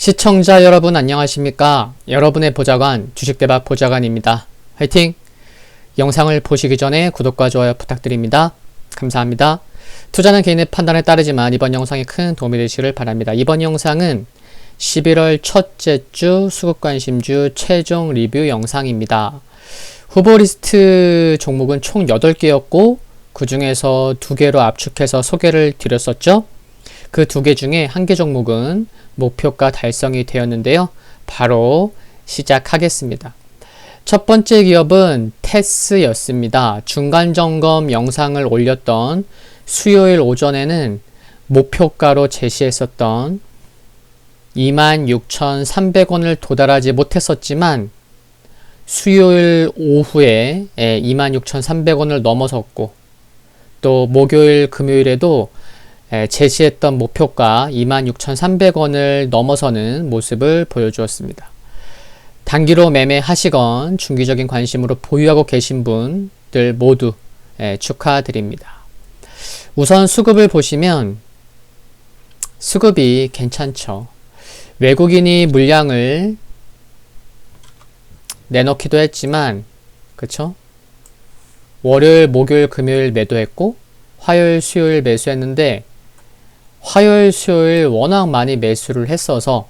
시청자 여러분 안녕하십니까? 여러분의 보좌관 주식대박 보좌관입니다. 화이팅! 영상을 보시기 전에 구독과 좋아요 부탁드립니다. 감사합니다. 투자는 개인의 판단에 따르지만 이번 영상이 큰 도움이 되시길 바랍니다. 이번 영상은 11월 첫째 주 수급관심주 최종 리뷰 영상입니다. 후보 리스트 종목은 총 8개였고 그 중에서 2개로 압축해서 소개를 드렸었죠. 그 두 개 중에 한 개 종목은 목표가 달성이 되었는데요. 바로 시작하겠습니다. 첫 번째 기업은 테스였습니다. 중간 점검 영상을 올렸던 수요일 오전에는 목표가로 제시했었던 26,300원을 도달하지 못했었지만 수요일 오후에 26,300원을 넘어섰고 또 목요일 금요일에도 제시했던 목표가 26,300원을 넘어서는 모습을 보여주었습니다. 단기로 매매하시건 중기적인 관심으로 보유하고 계신 분들 모두 축하드립니다. 우선 수급을 보시면 수급이 괜찮죠. 외국인이 물량을 내놓기도 했지만 그쵸? 월요일, 목요일, 금요일 매도했고 화요일, 수요일 매수했는데 화요일, 수요일 워낙 많이 매수를 했어서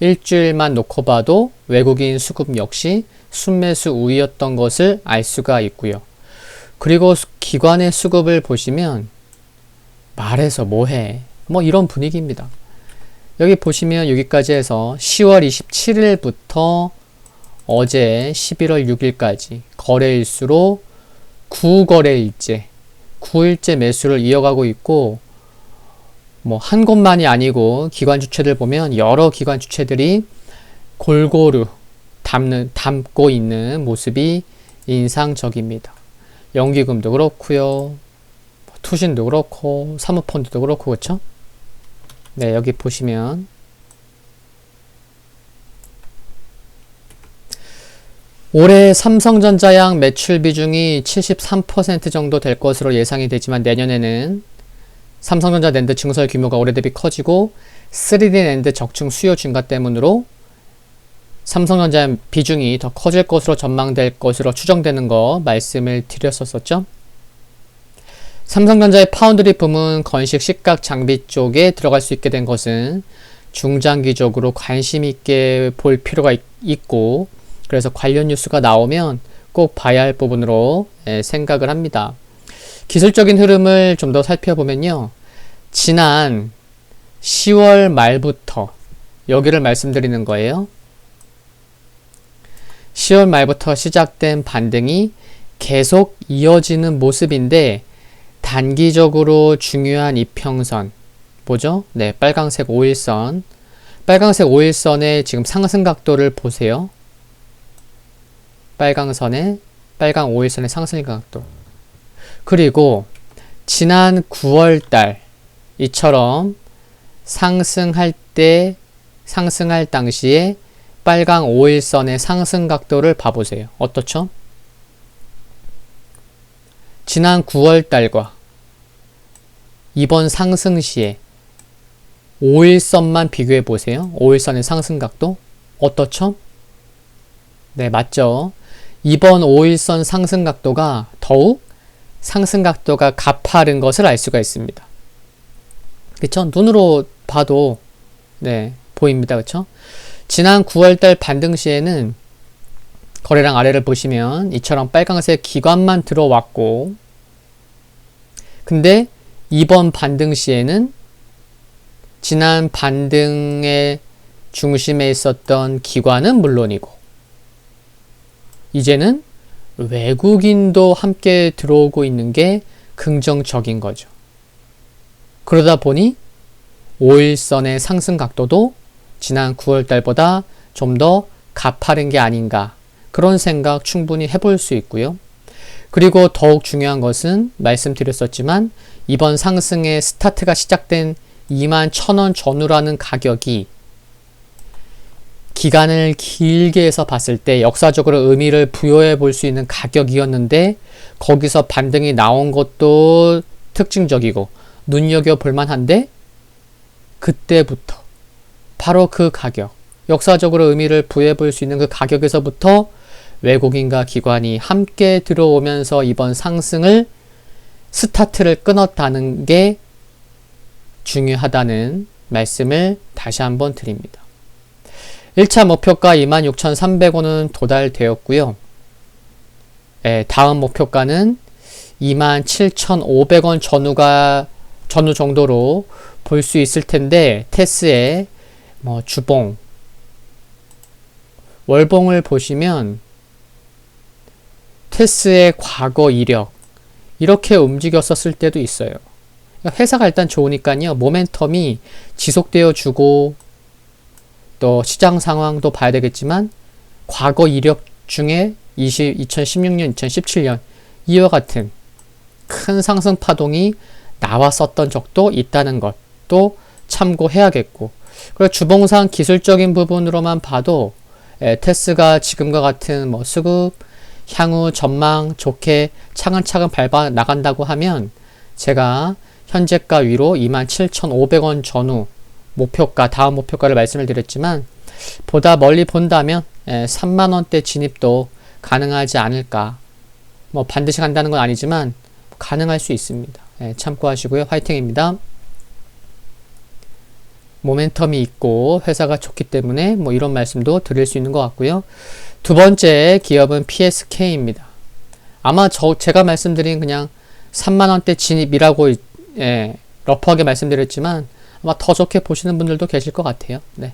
일주일만 놓고 봐도 외국인 수급 역시 순매수 우위였던 것을 알 수가 있고요. 그리고 기관의 수급을 보시면 말해서 뭐해 뭐 이런 분위기입니다. 여기 보시면 여기까지 해서 10월 27일부터 어제 11월 6일까지 거래일수로 9거래일째 9일째 매수를 이어가고 있고 뭐 한 곳만이 아니고 기관 주체들 보면 여러 기관 주체들이 골고루 담는 담고 있는 모습이 인상적입니다. 연기금도 그렇고요. 투신도 그렇고 사모펀드도 그렇고 그렇죠? 네, 여기 보시면 올해 삼성전자양 매출 비중이 73% 정도 될 것으로 예상이 되지만 내년에는 삼성전자 낸드 증설 규모가 올해 대비 커지고 3D 낸드 적층 수요 증가 때문으로 삼성전자 비중이 더 커질 것으로 전망될 것으로 추정되는 거 말씀을 드렸었죠. 삼성전자의 파운드리 부문 건식 식각 장비 쪽에 들어갈 수 있게 된 것은 중장기적으로 관심 있게 볼 필요가 있고 그래서 관련 뉴스가 나오면 꼭 봐야 할 부분으로 생각을 합니다. 기술적인 흐름을 좀 더 살펴보면요. 지난 10월 말부터 여기를 말씀드리는 거예요. 10월 말부터 시작된 반등이 계속 이어지는 모습인데 단기적으로 중요한 이평선 뭐죠? 네, 빨강색 5일선 빨강색 5일선의 지금 상승 각도를 보세요. 빨강선의 빨강 5일선의 상승 각도 그리고 지난 9월달 이처럼 상승할 때 상승할 당시에 빨강 5일선의 상승 각도를 봐보세요. 어떻죠? 지난 9월달과 이번 상승 시에 5일선만 비교해 보세요. 5일선의 상승 각도 어떻죠? 네, 맞죠? 이번 5일선 상승 각도가 더욱 상승 각도가 가파른 것을 알 수가 있습니다. 그쵸? 눈으로 봐도 네 보입니다. 그쵸? 지난 9월달 반등 시에는 거래량 아래를 보시면 이처럼 빨강색 기관만 들어왔고 근데 이번 반등 시에는 지난 반등의 중심에 있었던 기관은 물론이고 이제는 외국인도 함께 들어오고 있는 게 긍정적인 거죠. 그러다 보니 5일선의 상승 각도도 지난 9월 달보다 좀 더 가파른 게 아닌가 그런 생각 충분히 해볼 수 있고요. 그리고 더욱 중요한 것은 말씀드렸었지만 이번 상승의 스타트가 시작된 2만 1000원 전후라는 가격이 기간을 길게 해서 봤을 때 역사적으로 의미를 부여해 볼 수 있는 가격이었는데 거기서 반등이 나온 것도 특징적이고 눈여겨 볼 만한데 그때부터 바로 그 가격, 역사적으로 의미를 부여해 볼 수 있는 그 가격에서부터 외국인과 기관이 함께 들어오면서 이번 상승을 스타트를 끊었다는 게 중요하다는 말씀을 다시 한번 드립니다. 1차 목표가 26,300원은 도달되었고요. 예, 다음 목표가는 27,500원 전후가 전후 정도로 볼 수 있을 텐데 테스의 뭐 주봉 월봉을 보시면 테스의 과거 이력 이렇게 움직였었을 때도 있어요. 회사가 일단 좋으니까요. 모멘텀이 지속되어 주고 또 시장 상황도 봐야 되겠지만 과거 이력 중에 20, 2016년, 2017년 이와 같은 큰 상승 파동이 나왔었던 적도 있다는 것도 참고해야겠고 그리고 주봉상 기술적인 부분으로만 봐도 에, 테스가 지금과 같은 뭐 수급 향후 전망 좋게 차근차근 밟아 나간다고 하면 제가 현재가 위로 27,500원 전후 목표가 다음 목표가를 말씀을 드렸지만 보다 멀리 본다면 3만 원대 진입도 가능하지 않을까 뭐 반드시 간다는 건 아니지만 가능할 수 있습니다. 예, 참고하시고요. 화이팅입니다. 모멘텀이 있고 회사가 좋기 때문에 뭐 이런 말씀도 드릴 수 있는 것 같고요. 두 번째 기업은 PSK입니다. 아마 저 제가 말씀드린 그냥 3만 원대 진입이라고 예, 러프하게 말씀드렸지만 아마 더 좋게 보시는 분들도 계실 것 같아요. 네.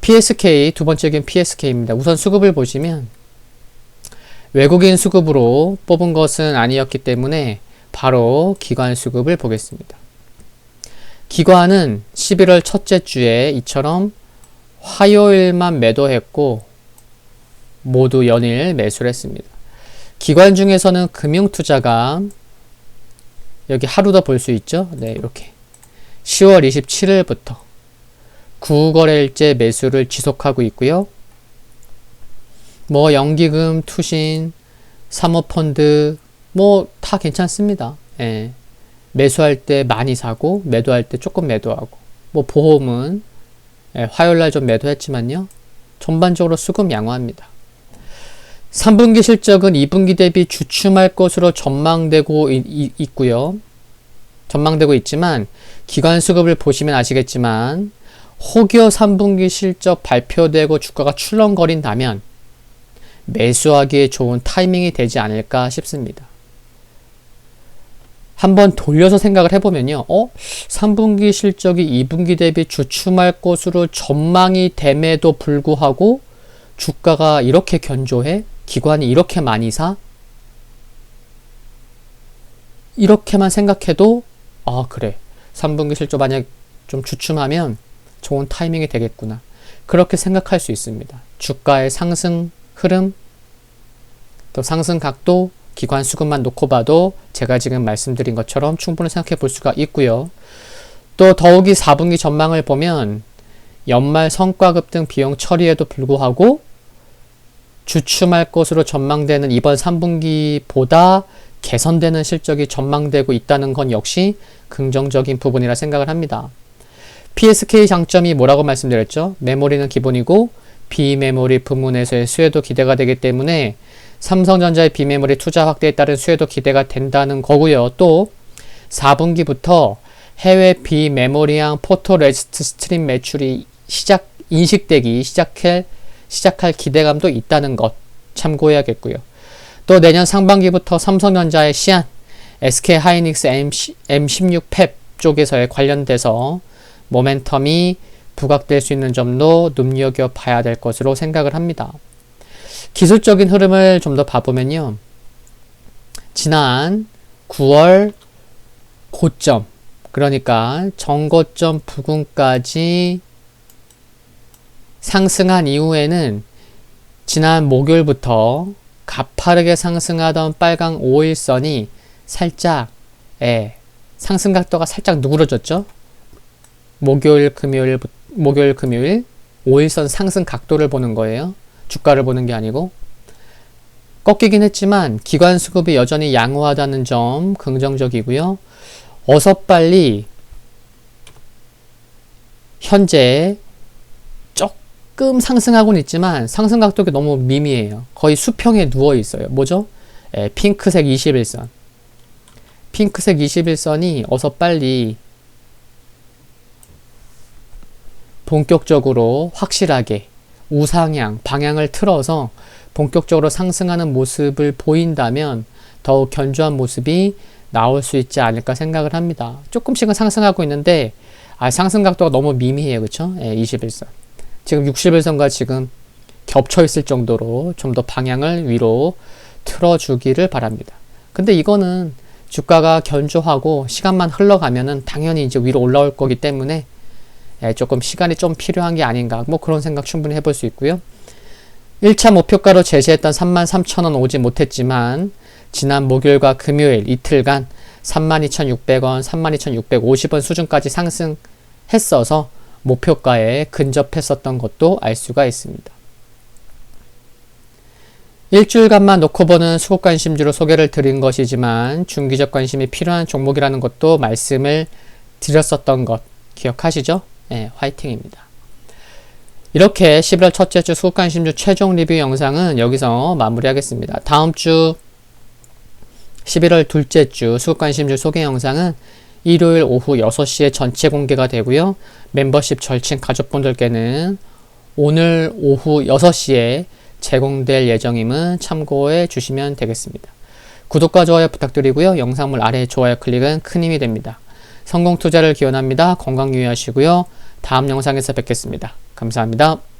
PSK 두 번째 기업 PSK입니다. 우선 수급을 보시면 외국인 수급으로 뽑은 것은 아니었기 때문에 바로 기관 수급을 보겠습니다. 기관은 11월 첫째 주에 이처럼 화요일만 매도했고 모두 연일 매수를 했습니다. 기관 중에서는 금융투자가 여기 하루 더 볼 수 있죠? 네, 이렇게 10월 27일부터 9거래일째 매수를 지속하고 있고요. 뭐 연기금, 투신, 사모펀드 뭐 다 괜찮습니다. 예. 매수할 때 많이 사고 매도할 때 조금 매도하고 뭐 보험은 예, 화요일 날 좀 매도했지만요. 전반적으로 수급 양호합니다. 3분기 실적은 2분기 대비 주춤할 것으로 전망되고 있고요. 전망되고 있지만 기관 수급을 보시면 아시겠지만 혹여 3분기 실적 발표되고 주가가 출렁거린다면 매수하기에 좋은 타이밍이 되지 않을까 싶습니다. 한번 돌려서 생각을 해보면요. 어? 3분기 실적이 2분기 대비 주춤할 것으로 전망이 됨에도 불구하고 주가가 이렇게 견조해? 기관이 이렇게 많이 사? 이렇게만 생각해도 아 그래 3분기 실적 만약 좀 주춤하면 좋은 타이밍이 되겠구나 그렇게 생각할 수 있습니다. 주가의 상승 흐름 또 상승 각도 기관 수급만 놓고 봐도 제가 지금 말씀드린 것처럼 충분히 생각해 볼 수가 있고요. 또 더욱이 4분기 전망을 보면 연말 성과급 등 비용 처리에도 불구하고 주춤할 것으로 전망되는 이번 3분기보다 개선되는 실적이 전망되고 있다는 건 역시 긍정적인 부분이라 생각을 합니다. PSK 장점이 뭐라고 말씀드렸죠? 메모리는 기본이고 비메모리 부문에서의 수혜도 기대가 되기 때문에 삼성전자의 비메모리 투자 확대에 따른 수혜도 기대가 된다는 거고요. 또 4분기부터 해외 비메모리형 포토레지스트 스트림 매출이 시작 인식되기 시작할 시작할 기대감도 있다는 것 참고해야겠고요. 또 내년 상반기부터 삼성전자의 시안, SK 하이닉스 M16 펩 쪽에서의 관련돼서 모멘텀이 부각될 수 있는 점도 눈여겨 봐야 될 것으로 생각을 합니다. 기술적인 흐름을 좀 더 봐보면요. 지난 9월 고점, 그러니까 정고점 부근까지 상승한 이후에는 지난 목요일부터 가파르게 상승하던 빨강 5일선이 살짝 예, 상승 각도가 살짝 누그러졌죠. 목요일 금요일 목요일 금요일 5일선 상승 각도를 보는 거예요. 주가를 보는 게 아니고 꺾이긴 했지만 기관 수급이 여전히 양호하다는 점 긍정적이고요. 어서 빨리 현재 조금 상승하고는 있지만 상승 각도가 너무 미미해요. 거의 수평에 누워 있어요. 뭐죠? 예, 핑크색 21선. 핑크색 21선이 어서 빨리 본격적으로 확실하게 우상향, 방향을 틀어서 본격적으로 상승하는 모습을 보인다면 더욱 견조한 모습이 나올 수 있지 않을까 생각을 합니다. 조금씩은 상승하고 있는데 아, 상승 각도가 너무 미미해요. 그쵸? 예, 21선. 지금 61선과 지금 겹쳐 있을 정도로 좀 더 방향을 위로 틀어주기를 바랍니다. 근데 이거는 주가가 견조하고 시간만 흘러가면은 당연히 이제 위로 올라올 거기 때문에 예, 조금 시간이 좀 필요한 게 아닌가 뭐 그런 생각 충분히 해볼 수 있고요. 1차 목표가로 제시했던 33,000원 오지 못했지만 지난 목요일과 금요일 이틀간 32,600원, 32,650원 수준까지 상승했어서 목표가에 근접했었던 것도 알 수가 있습니다. 일주일간만 놓고 보는 수급 관심주로 소개를 드린 것이지만 중기적 관심이 필요한 종목이라는 것도 말씀을 드렸었던 것 기억하시죠? 네, 화이팅입니다. 이렇게 11월 첫째 주 수급 관심주 최종 리뷰 영상은 여기서 마무리하겠습니다. 다음 주 11월 둘째 주 수급 관심주 소개 영상은 일요일 오후 6시에 전체 공개가 되고요. 멤버십 절친 가족분들께는 오늘 오후 6시에 제공될 예정임은 참고해 주시면 되겠습니다. 구독과 좋아요 부탁드리고요. 영상물 아래 좋아요 클릭은 큰 힘이 됩니다. 성공 투자를 기원합니다. 건강 유의하시고요. 다음 영상에서 뵙겠습니다. 감사합니다.